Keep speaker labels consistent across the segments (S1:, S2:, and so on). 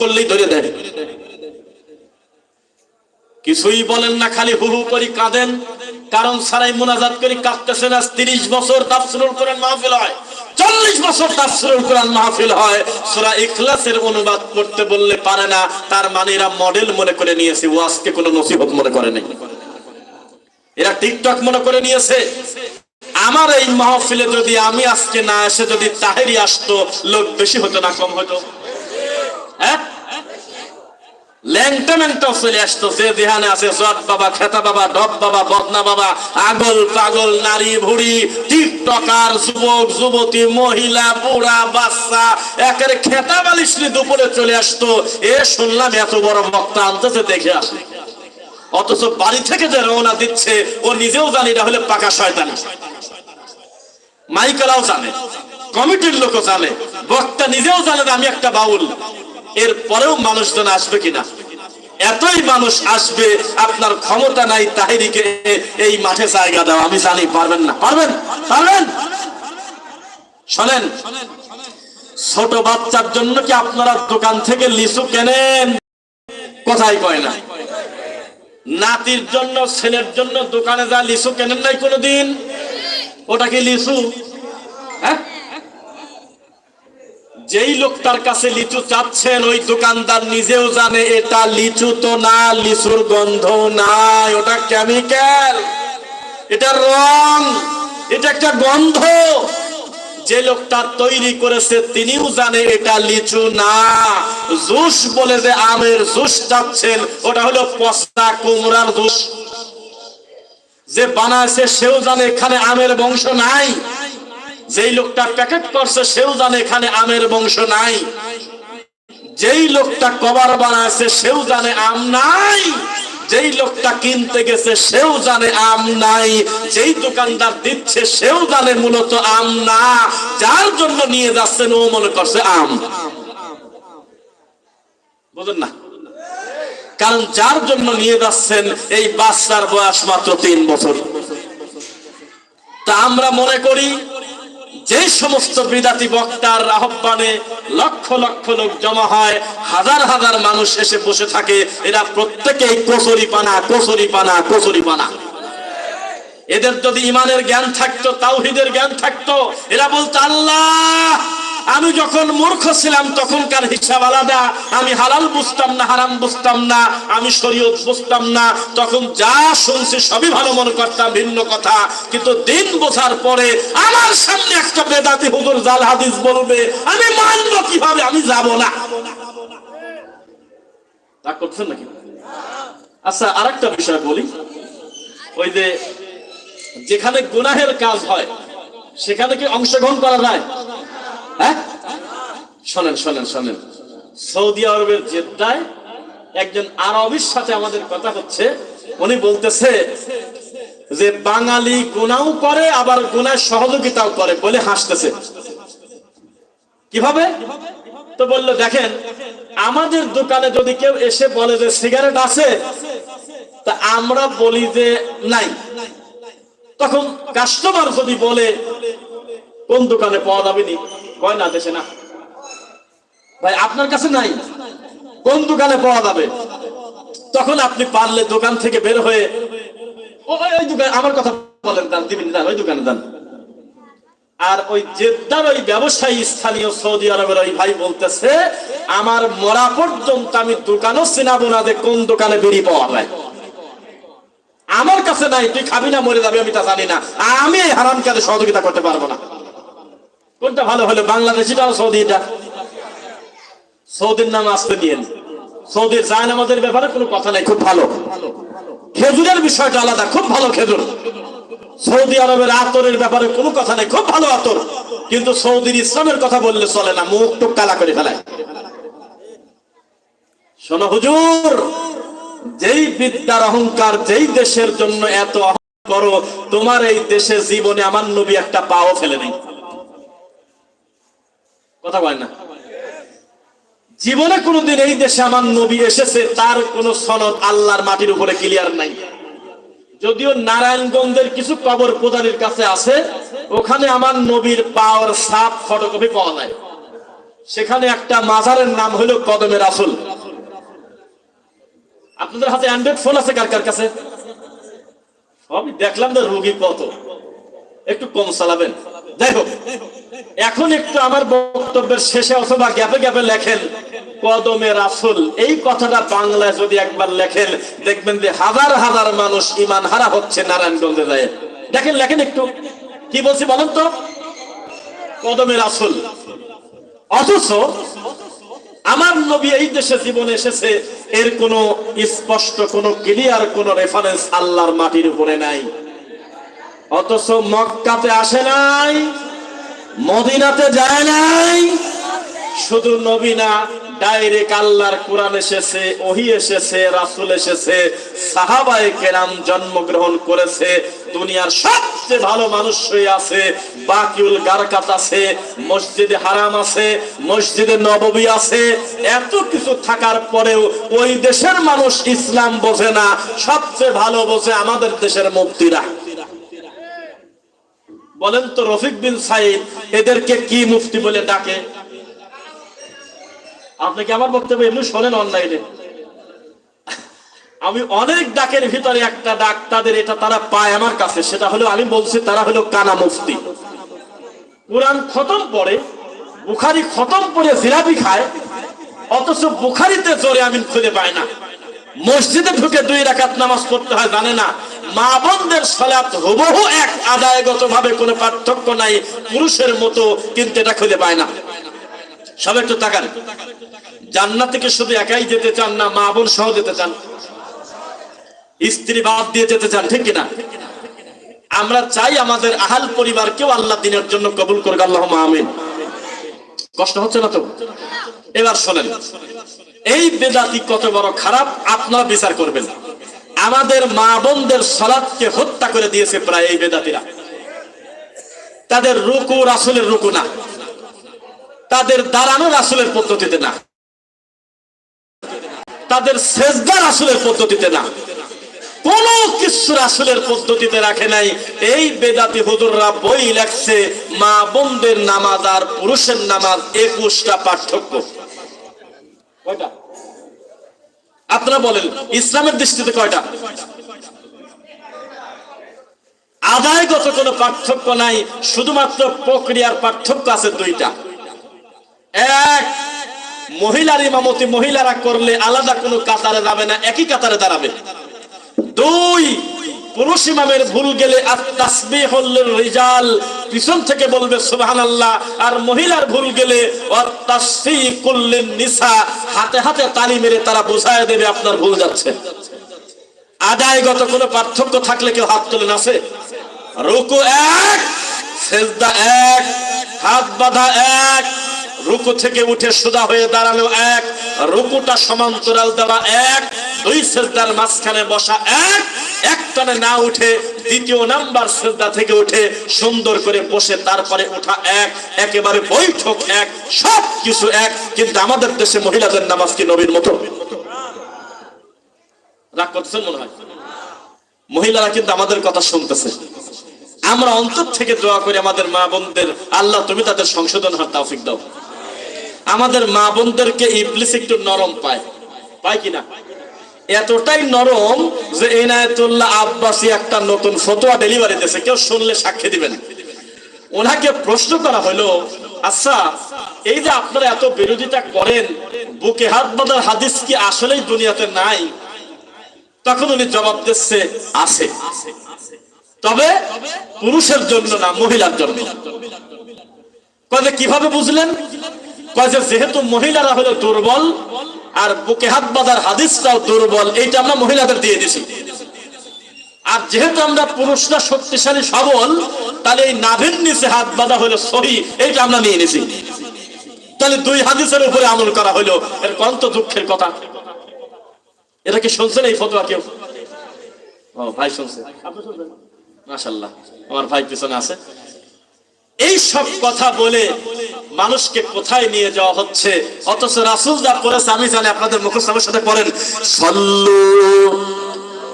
S1: করলেই ধরে দেয়। কিছুই বলেন না, খালি হু হু করি কাঁদেন। কারণ সারাই মোনাজাত করি কাঁদতেছেন আজ তিরিশ বছর তাফসিরুল কোরআন মাহফিল হয়। চল্লিশ বছর মাহফিল হয়। সূরা ইখলাসের অনুবাদ করতে বললে পারে না, তার মানে এরা মডেল মনে করে নিয়েছে কোনো নসিহত মনে করে এরা টিকটক মনে করে নিয়েছে। আমার এই মাহফিলে যদি আমি আজকে না এসে যদি তাহেরি আসতো, লোক বেশি হতো না, কম হতো। হ্যাঁ? চলে আছে মহিলা, বুড়া, বাচ্চা দুপুরে চলে আসতো। এ শুনলাম এত বড় বক্তা আনতেছে দেখে আসে। অথচ বাড়ি থেকে যে রওনা দিচ্ছে, ও নিজেও জানি না হলে পাকা শয়তানি। মাইকেলাও জানে, কমিটির লোকও জানে, বক্তা নিজেও জানে আমি একটা বাউল। এর পরেও মানুষজন আসবে কিনা? এতই মানুষ আসবে, আপনার ক্ষমতা নাই, তাহিরিকে এই মাঠে জায়গা দাও। আমি জানি, পারবেন না। পারবেন? পারবেন? শোনেন, ছোট বাচ্চার জন্য কি আপনারা দোকান থেকে লিচু কেনেন? কোথায় কয় না। নাতির জন্য, ছেলের জন্য দোকানে যা লিচু কেনেন নাই কোনোদিন? ওটা কি লিচু হ্যাঁ যেই লোকটার কাছে লিচু চাচ্ছেন, ওই দোকানদার নিজেও জানে এটা লিচু তো না, লিচুর গন্ধ নাই। ওটা কেমিক্যাল এটা রং, এটা একটা গন্ধ। যে লোকটা তৈরি করেছে, তিনিও জানে এটা লিচু না। জুস বলে যে আমের জুস চাচ্ছেন, ওটা হলো পচা কুমড়ার জুস। যে বানাইছে সেও জানে এখানে আমের বংশ নাই। যেই লোকটা প্যাকেট করছে, সেও জানে এখানে আমের বংশ নাই। যেই লোকটা কভার বানাইছে, সেও জানে আম নাই। যেই লোকটা কিনতে গেছে, সেও জানে আম নাই। যেই দোকানদার দিচ্ছে, সেও জানে মূলত আম না। যার জন্য নিয়ে যাচ্ছেন, ও মনে করছে আম। বুঝেন না? কারণ যার জন্য নিয়ে যাচ্ছেন, এই বাচ্চার বয়স মাত্র তিন বছর। তা আমরা মনে করি যে সমস্ত বিদাতি বক্তার আহ্বানে লক্ষ লক্ষ লোক জমা হয়, হাজার হাজার মানুষ এসে বসে থাকে, এরা প্রত্যেকেই কচুরি পানা কচুরি পানা কচুরি পানা। এদের যদি ইমানের জ্ঞান থাকতো, তাওহিদের জ্ঞান থাকতো, এরা বলতো, আল্লাহ আমি যখন মূর্খ ছিলাম, তখনকার হিসাব আলাদা। আমি হালাল বুঝতাম না, হারাম বুঝতাম না, আমি শরীয়ত বুঝতাম না। তখন যা শুনছি সবই ভালো মনে করতাম, ভিন্ন কথা। কিন্তু দিন বোঝার পরে আমার সামনে একটা বেদাতি হুজুর জাল হাদিস বলবে, আমি মানবো কীভাবে, আমি যাব না। তা করছেন নাকি? আচ্ছা আরেকটা বিষয় বলি। ওই যে যেখানে গুনাহের কাজ হয়, সেখানে কি অংশগ্রহণ করা যায়? হ্যাঁ? শোনেন শোনেন শোনেন। সৌদি আরবের জেদ্দায় একজন আরবির সাথে আমাদের কথা হচ্ছে। উনি বলতেছে যে, বাঙালি গুনাও করে, আবার গুনায় সহযোগিতাও করে বলে হাসতেছে। কীভাবে? তো বলল, দেখেন, আমাদের দোকানে যদি কেউ এসে বলে যে, সিগারেট আছে তা আমরা বলি যে, নাই। তখন কাস্টমার যদি বলে, কোন দোকানে পাওয়া যাবে নি? কয়, না, দেশে না। ভাই, আপনার কাছে নাই। কোন দোকানে পাওয়া যাবে? তখন আপনি পারলে দোকান থেকে বের হয়ে ওই- দোকান আমার কথা বলেন দান দিবেন দান ওই দোকানে দান আর ওই জেদ্দার ওই ব্যবসায়ী স্থানীয় সৌদি আরবের ওই ভাই বলতেছে, আমার মরা পর্যন্ত আমি দোকানও চিনাবো না যে কোন দোকানে বেরিয়ে পাওয়া যায়। আমার কাছে নাই, তুই খাবি না, মরে যাবে, আমি তা জানি না। আমি এই হারাম কাজে সহযোগিতা করতে পারব না। কোনটা ভালো হলো, বাংলাদেশিটা সৌদিটা? সৌদির নাম আসতে দিয়েন সৌদির জায়ন আমাদের ব্যাপারে কোনো কথা নাই, খুব ভালো। খেজুরের বিষয়টা আলাদা, খুব ভালো খেজুর। সৌদি আরবের আতরের ব্যাপারে কোনো কথা নেই, খুব ভালো আতর। কিন্তু সৌদির ইসলামের কথা বললে চলে না, মুখ টুক কালা করে ফেলায়। শোনো হুজুর, যেই বিদ্যার অহংকার যেই দেশের জন্য এত অহংকার করো, তোমার এই দেশে জীবনে আমার নবী একটা পাও ফেলে নেই। কথা বলেন না। জীবনে কোনোদিন এই দেশে আমার নবী এসেছে, তার কোন সনদ আল্লাহর মাটির উপরে ক্লিয়ার নাই। যদিও নারায়ণগঞ্জের কিছু কবর প্রধানের কাছে আছে, ওখানে আমার নবীর পাওয়ার সাপ ফটোকপি পাওয়া যায়। সেখানে একটা মাজারের নাম হলো কদমের আসল আপনাদের হাতে অ্যান্ড্রয়েড ফোন আছে কার কার কাছে? আমি দেখলাম যে রুগী কত। একটু কম চালাবেন। হোক, এখন একটু আমার বক্তব্যের শেষে অথবা গ্যাপে গ্যাপে লেখেন। কদমের আসল এই কথাটা বাংলায় যদি একবার লেখেন, দেখবেন যে হাজার হাজার মানুষ ইমান হারা হচ্ছে নারায়ণগঞ্জে যায়। দেখেন, লেখেন একটু। কি বলছি বলেন তো? কদমের আসল অথচ আমার নবী এই দেশে জীবনে এসেছে, এর কোন স্পষ্ট, কোন ক্লিয়ার কোন রেফারেন্স আল্লাহর মাটির উপরে নাই। অথচ মক্কাতে আসে নাই, মদিনাতে যায় নাই শুধু নবী না ডাইরেক্ট আল্লাহর কোরআন এসেছে, ওহি এসেছে, রাসূল এসেছে, সাহাবায়ে কেরাম জন্মগ্রহণ করেছে, দুনিয়ার সবচেয়ে ভালো মানুষ হয়ে আছে, বাকিউল গারকাত আছে, মসজিদে হারাম আছে, মসজিদে নববী আছে, এত কিছু থাকার পরেও ওই দেশের মানুষ ইসলাম বোঝে না, সবচেয়ে ভালো বোঝে আমাদের দেশের মুক্তিরা বলেন তো রফিক বিন সাইদ, এদেরকে কি মুফতি বলে ডাকে? আপনি কি আমার বক্তব্য এমনি শোনেন অনলাইনে? আমি অনেক ডাকের ভিতরে একটা ডাক তাদের এটা তারা পায় আমার কাছে, সেটা হলো আমি বলছি তারা হলো কানা মুফতি। কোরআন খতম পড়ে, বুখারি খতম পড়ে জিলাপি খায়, অথচ বুখারিতে জোরে আমিন খুঁজে পায় না। মসজিদে ঢুকে দুই রাকাত নামাজ পড়তে হয়, জানে না? মা বোনদের সালাত হুবহু এক আদায়গত ভাবে কোনো পার্থক্য নাই, পুরুষের মতো কিন্তু এটা খুঁজে পায় না। সব একটু তাকান। জান্নাত থেকে শুধু একাই যেতে চান না, মা বোন সহ যেতে চান? স্ত্রী বাদ দিয়ে যেতে চান, ঠিক কিনা? আমরা চাই আমাদের আহাল পরিবারকেও আল্লাহ দিনের জন্য কবুল করবে আল্লাহ আমিন। কষ্ট হচ্ছে না তো? এবার শোনেন, এই বেদাতি কত বড় খারাপ, আপনারা বিচার করবেন। আমাদের মা বোনদের সলাদকে হত্যা করে দিয়েছে প্রায় এই বেদাতিরা। তাদের রুকু রাসুলের রুকু না। তাদের দাঁড়ানো রাসুলের পদ্ধতিতে না। তাদের সেজদা রাসুলের পদ্ধতিতে না। কোন কিছু রাসুলের পদ্ধতিতে রাখে নাই। এই বেদাতি হুজুররা বই লেখছে, মা বোনদের নামাজ আর পুরুষের নামাজ একুশটা পার্থক্য। আপনারা বলেন, ইসলামের দৃষ্টিতে কয়টা? আদায়গত কোনো পার্থক্য নাই, শুধুমাত্র প্রক্রিয়ার পার্থক্য আছে দুইটা। এক, মহিলার ইমামতি মহিলারা করলে আলাদা কোনো কাতারে যাবে না, একই কাতারে দাঁড়াবে। দুই, পুরুষ ইমামের ভুল গেলে রিজাল পিছন থেকে বলবে সুবহানাল্লাহ, আর মহিলার ভুল গেলে করলেন নিসা, হাতে হাতে তালি মেরে তারা বোঝায় দেবে আপনার ভুল যাচ্ছে। আদায়গত কোনো পার্থক্য থাকলে কেউ হাত তোলেন আছে রুকু এক, সেজদা এক, হাত বাঁধা এক রুকু থেকে উঠে সোজা হয়ে দাঁড়ানো এক, রুকুটা সমান্তরাল দেওয়া এক, দুই সেজদার মাঝখানে বসা এক এক টানে না উঠে দ্বিতীয় নাম্বার সেজদা থেকে উঠে সুন্দর করে বসে তারপরে ওঠা এক, একেবারে বৈঠক এক সব কিছু এক, কিন্তু আমাদের দেশে মহিলাদের নামাজ কি নবীর মতো? রাগ করতেছেন মনে হয়? মহিলারা কিন্তু আমাদের কথা শুনতেছে। আমরা অন্তর থেকে দোয়া করি আমাদের মা বোনদের, আল্লাহ তুমি তাদের সংশোধন হওয়ার তৌফিক দাও। আমাদের মা বোনদেরকে ইবলিস একটু নরম পায়। পায় কিনা এতটাই নরম যে এনায়তুল্লাহ আব্বাসি একটা নতুন ফতোয়া ডেলিভারি দিয়েছে। কেউ শুনলে সাক্ষী দিবেন। ওনাকে প্রশ্ন করা হলো আচ্ছা এই যে আপনারা এত বিরোধিতা করেন, বুকে হাত বাঁধার হাদিস কি আসলেই দুনিয়াতে নাই? তখন উনি জবাব দিচ্ছে, আছে। তবে পুরুষের জন্য না, মহিলার জন্য। কীভাবে বুঝলেন? যেহেতু মহিলারা হলো দুর্বল, আর বুকে হাত বাঁধার হাদিসটাও দুর্বল, এইটা আমরা মহিলাদের দিয়ে দিছি। আর যেহেতু আমরা পুরুষরা শক্তিশালী সবল, তাহলে এই নাভির নিচে হাত বাঁধা হলো সহি, এইটা আমরা নিয়ে নিছি। তাহলে দুই হাদিসের উপরে আমল করা হলো, এর কন্ত দুঃখের কথা। এটা কি শুনছেন এই ফতোয়া কেউ? ও, ভাই শুনছে। মাশাল্লাহ আমার ভাই পিছনে আছে। এই সব কথা বলে মানুষকে কোথায় নিয়ে যাওয়া হচ্ছে? অথচ রাসুল যা করেছে, আমি জানি আপনাদের মুখস্থ আমার সাথে পড়েন। সল্লু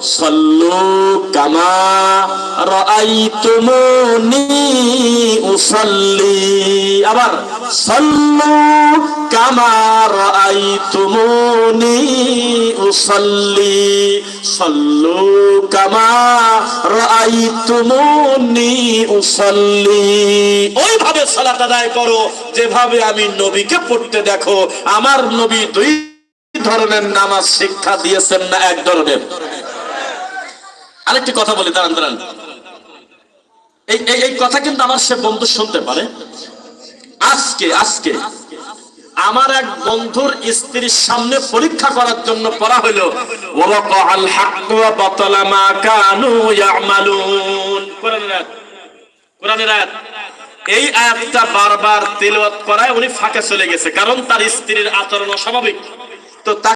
S1: সল্লু কামা উসাল্লি। আবার, সল্লু কামা রাআইতুমুনি উসাল্লি। সল্লু কামা ওইভাবে সালাত আদায় করো, যেভাবে আমি নবীকে পড়তে দেখো। আমার নবী দুই ধরনের নামাজ শিক্ষা দিয়েছেন না, এক ধরনের। আরেকটি কথা বলি, দাঁড়ান দাঁড়ান। এই, এই- কথা কিন্তু আমার সে বন্ধু শুনতে পারে। আজকে আজকে আমার এক বন্ধুর স্ত্রীর সামনে পরীক্ষা করার জন্য পড়া হলো এই আয়াতটা বারবার তেলাওয়াত করায় উনি ফাঁকে চলে গেছে, কারণ তার স্ত্রীর আচরণ অস্বাভাবিক। তো